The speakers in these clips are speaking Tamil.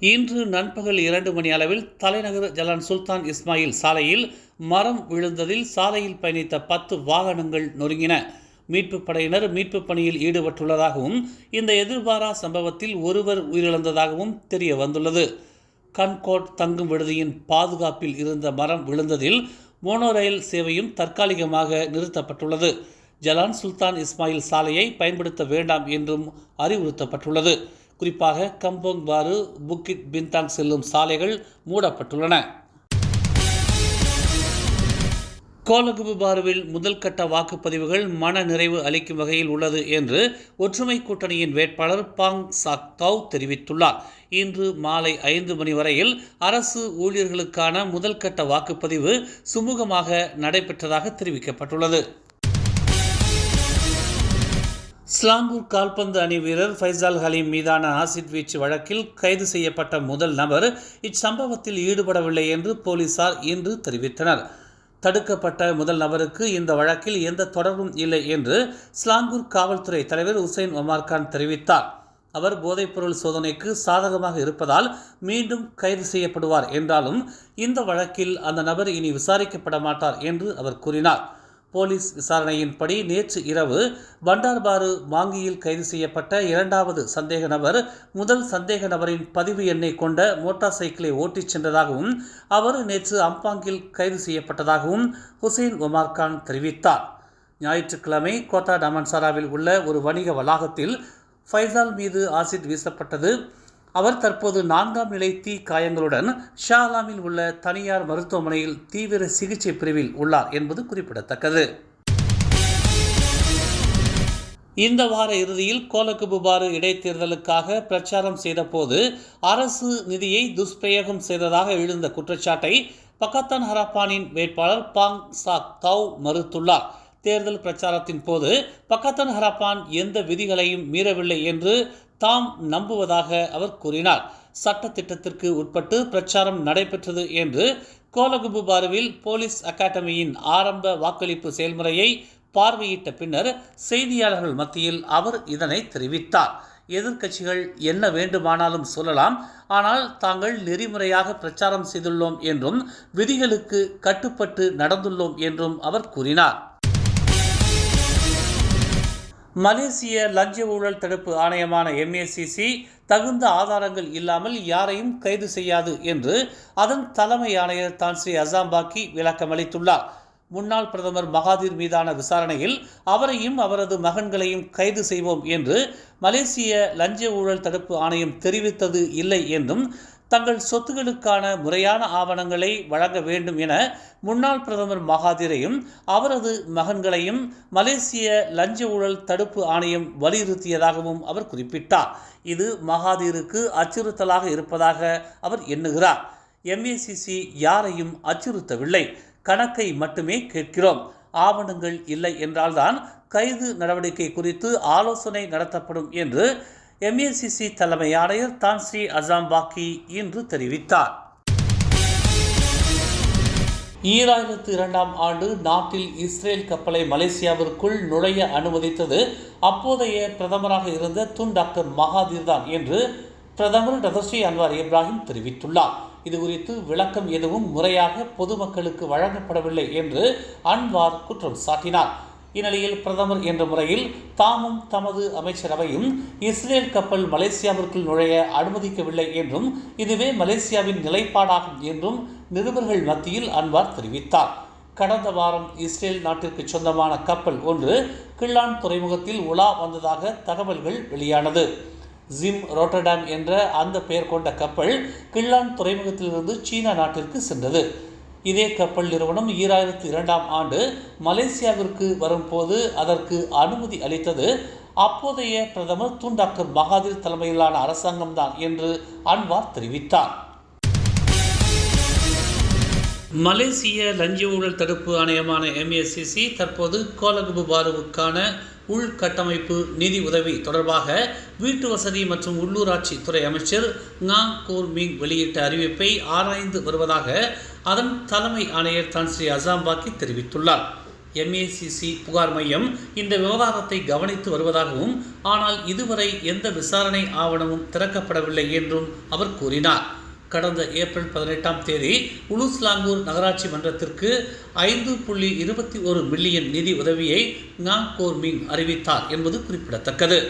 இன்று நண்பகல் இரண்டு மணி அளவில் தலைநகர் ஜலான் சுல்தான் இஸ்மாயில் சாலையில் மரம் விழுந்ததில் சாலையில் பயணித்த பத்து வாகனங்கள் நொறுங்கின. மீட்புப் படையினர் மீட்புப் பணியில் ஈடுபட்டுள்ளதாகவும் இந்த எதிர்பாரா சம்பவத்தில் ஒருவர் உயிரிழந்ததாகவும் தெரிய வந்துள்ளது. கன்கோட் தங்கும் விடுதியின் பாதுகாப்பில் இருந்த மரம் விழுந்ததில் மோனோ ரயில் சேவையும் தற்காலிகமாக நிறுத்தப்பட்டுள்ளது. ஜலான் சுல்தான் இஸ்மாயில் சாலையை பயன்படுத்த வேண்டாம் என்றும் அறிவுறுத்தப்பட்டுள்ளது. குறிப்பாக கம்போங் பாரு புக்கிட் பின்தாங் செல்லும் சாலைகள் மூடப்பட்டுள்ளன. கோலகுபு பாருவில் முதல் கட்ட வாக்குப்பதிவுகள் மன நிறைவு அளிக்கும் வகையில் உள்ளது என்று ஒற்றுமை கூட்டணியின் வேட்பாளர் பாங் சாக் தவ் தெரிவித்துள்ளார். இன்று மாலை ஐந்து மணி வரையில் அரசு ஊழியர்களுக்கான முதல் கட்ட வாக்குப்பதிவு சுமூகமாக நடைபெற்றதாக தெரிவிக்கப்பட்டுள்ளது. ஸ்லாங்கூர் கால்பந்து அணி வீரர் ஃபைசால் ஹலீம் மீதான ஆசிட் வீச்சு வழக்கில் கைது செய்யப்பட்ட முதல் நபர் இச்சம்பவத்தில் ஈடுபடவில்லை என்று போலீசார் இன்று தெரிவித்தனர். தடுக்கப்பட்ட முதல் நபருக்கு இந்த வழக்கில் எந்த தொடர்பும் இல்லை என்று ஸ்லாங்கூர் காவல்துறை தலைவர் உசைன் ஒமார்கான் தெரிவித்தார். அவர் போதைப்பொருள் சோதனைக்கு சாதகமாக இருப்பதால் மீண்டும் கைது செய்யப்படுவார் என்றாலும் இந்த வழக்கில் அந்த நபர் இனி விசாரிக்கப்பட மாட்டார் என்று அவர் கூறினார். போலீஸ் விசாரணையின்படி நேற்று இரவு பண்டார்பாரு வாங்கியில் கைது செய்யப்பட்ட இரண்டாவது சந்தேக நபர் முதல் சந்தேக நபரின் பதிவு எண்ணை கொண்ட மோட்டார் சைக்கிளை ஓட்டிச் சென்றதாகவும் அவர் நேற்று அம்பாங்கில் கைது செய்யப்பட்டதாகவும் ஹுசைன் ஒமார்கான் தெரிவித்தார். ஞாயிற்றுக்கிழமை கோட்டா டமன்சாராவில் உள்ள ஒரு வணிக வளாகத்தில் ஃபைசால் மீது ஆசிட் வீசப்பட்டது. அவர் தற்போது நான்காம் நிலை தீ காயங்களுடன் ஷாலாமில் உள்ள தனியார் மருத்துவமனையில் தீவிர சிகிச்சை பிரிவில் உள்ளார் என்பது குறிப்பிடத்தக்கது. இந்த வார இறுதியில் கோலக்குபுபாறு இடைத்தேர்தலுக்காக பிரச்சாரம் செய்தபோது அரசு நிதியை துஷ்பிரயோகம் செய்ததாக எழுந்த குற்றச்சாட்டை பக்கத்தான் ஹரப்பானின் வேட்பாளர் பாங் சாக் தவ் மறுத்துள்ளார். தேர்தல் பிரச்சாரத்தின் போது பக்கத்தன் ஹரப்பான் எந்த விதிகளையும் மீறவில்லை என்று தாம் நம்புவதாக அவர் கூறினார். சட்ட திட்டத்திற்கு உட்பட்டு பிரச்சாரம் நடைபெற்றது என்று கோலகுபுபாருவில் போலீஸ் அகாடமியின் ஆரம்ப வாக்களிப்பு செயல்முறையை பார்வையிட்ட பின்னர் செய்தியாளர்கள் மத்தியில் அவர் இதனை தெரிவித்தார். எதிர்க்கட்சிகள் என்ன வேண்டுமானாலும் சொல்லலாம். ஆனால் தாங்கள் நெறிமுறையாக பிரச்சாரம் செய்துள்ளோம் என்றும் விதிகளுக்கு கட்டுப்பட்டு நடந்துள்ளோம் என்றும் அவர் கூறினார். மலேசிய லஞ்ச ஊழல் தடுப்பு ஆணையமான எம்ஏசிசி தகுந்த ஆதாரங்கள் இல்லாமல் யாரையும் கைது செய்யாது என்று அதன் தலைமை ஆணையர் தான் ஸ்ரீ அசாம்பாக்கி விளக்கமளித்துள்ளார் முன்னாள் பிரதமர் மகாதீர் மீதான விசாரணையில் அவரையும் அவரது மகன்களையும் கைது செய்வோம் என்று மலேசிய லஞ்ச ஊழல் தடுப்பு ஆணையம் தெரிவித்தது இல்லை என்றும் தங்கள் சொத்துகளுக்கான முறையான ஆவணங்களை வழங்க வேண்டும் என முன்னாள் பிரதமர் மகாதிரையும் அவரது மகன்களையும் மலேசிய லஞ்ச ஊழல் தடுப்பு ஆணையம் வலியுறுத்தியதாகவும் அவர் குறிப்பிட்டார். இது மகாதீருக்கு அச்சுறுத்தலாக இருப்பதாக அவர் எண்ணுகிறார். எம்ஏசிசி யாரையும் அச்சுறுத்தவில்லை. கணக்கை மட்டுமே கேட்கிறோம். ஆவணங்கள் இல்லை என்றால்தான் கைது நடவடிக்கை குறித்து ஆலோசனை நடத்தப்படும் என்று எம்ஏசிசி தலைமை ஆணையர் தான்ஸ்ரீ அசாம்பாக்கி இன்று தெரிவித்தார். ஈராயிரத்து இரண்டாம் ஆண்டு நாட்டில் இஸ்ரேல் கப்பலை மலேசியாவிற்குள் நுழைய அனுமதித்தது அப்போதைய பிரதமராக இருந்த துன் டாக்டர் மகாதீர் தான் என்று பிரதமர் டதஸ்ரீ அன்வார் இப்ராஹிம் தெரிவித்துள்ளார். இது குறித்து விளக்கம் எதுவும் முறையாக பொதுமக்களுக்கு வழங்கப்படவில்லை என்று அன்வார் குற்றம் சாட்டினார். இந்நிலையில் பிரதமர் என்ற முறையில் தாமும் தமது அமைச்சரவையும் இஸ்ரேல் கப்பல் மலேசியாவிற்குள் நுழைய அனுமதிக்கவில்லை என்றும் இதுவே மலேசியாவின் நிலைப்பாடாகும் என்றும் நிருபர்கள் மத்தியில் அன்வார் தெரிவித்தார். கடந்த வாரம் இஸ்ரேல் நாட்டிற்கு சொந்தமான கப்பல் ஒன்று கிள்ளான் துறைமுகத்தில் உலா வந்ததாக தகவல்கள் வெளியானது. ஜிம் ரோட்டர்டாம் என்ற அந்த பெயர் கொண்ட கப்பல் கிள்ளான் துறைமுகத்திலிருந்து சீனா நாட்டிற்கு சென்றது. இதே கப்பல் நிறுவனம் ஈராயிரத்தி இரண்டாம் ஆண்டு மலேசியாவிற்கு வரும்போது அதற்கு அனுமதி அளித்தது. அப்போதைய பிரதமர் தூண்டாக்கர் டாக்டர் மகாதீர் தலைமையிலான அரசாங்கம்தான் என்று அன்வார் தெரிவித்தார். மலேசிய லஞ்ச ஊழல் தடுப்பு ஆணையமான எம்ஏசிசி தற்போது கோலகுபு பாருவுக்கான உள்கட்டமைப்பு நிதி உதவி தொடர்பாக வீட்டு வசதி மற்றும் உள்ளூராட்சி துறை அமைச்சர் ngா கோர் மிங் வெளியிட்ட அறிவிப்பை ஆராய்ந்து வருவதாக அதன் தலைமை ஆணையர் தான் ஸ்ரீ அசாம்பாக்கி தெரிவித்துள்ளார். எம்ஏசிசி புகார் மையம் இந்த விவகாரத்தை கவனித்து வருவதாகவும் ஆனால் இதுவரை எந்த விசாரணை ஆவணமும் திறக்கப்படவில்லை என்றும் அவர் கூறினார். கடந்த ஏப்ரல் பதினெட்டாம் தேதி உலுஸ்லாங்கூர் நகராட்சி மன்றத்திற்கு ஐந்து புள்ளி இருபத்தி ஒரு மில்லியன் நிதி உதவியை நாங் கோர்மிங் அறிவித்தார் என்பது குறிப்பிடத்தக்கது.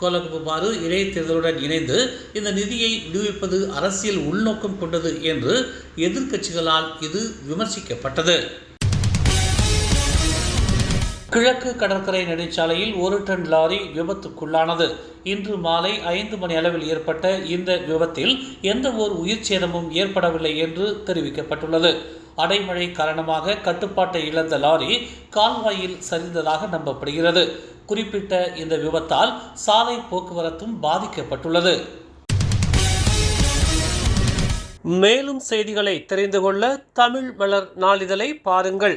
கோலகுபாறு இடைத்தேர்தலுடன் இணைந்து இந்த நிதியை விடுவிப்பது அரசியல் உள்நோக்கம் கொண்டது என்று எதிர்க்கட்சிகளால் இது விமர்சிக்கப்பட்டது. கிழக்கு கடற்கரை நெடுஞ்சாலையில் ஒரு டன் லாரி விபத்துக்குள்ளானது. இன்று மாலை ஐந்து மணி அளவில் ஏற்பட்ட இந்த விபத்தில் எந்த ஒரு உயிர் சேதமும் ஏற்படவில்லை என்று தெரிவிக்கப்பட்டுள்ளது. அடைமழை காரணமாக கட்டுப்பாட்டை இழந்த லாரி கால்வாயில் சரிந்ததாக நம்பப்படுகிறது. குறிப்பிட்ட இந்த விபத்தால் சாலை போக்குவரத்தும் பாதிக்கப்பட்டுள்ளது. மேலும் செய்திகளை தெரிந்து கொள்ள தமிழ் மலர் நாளிதழை பாருங்கள்.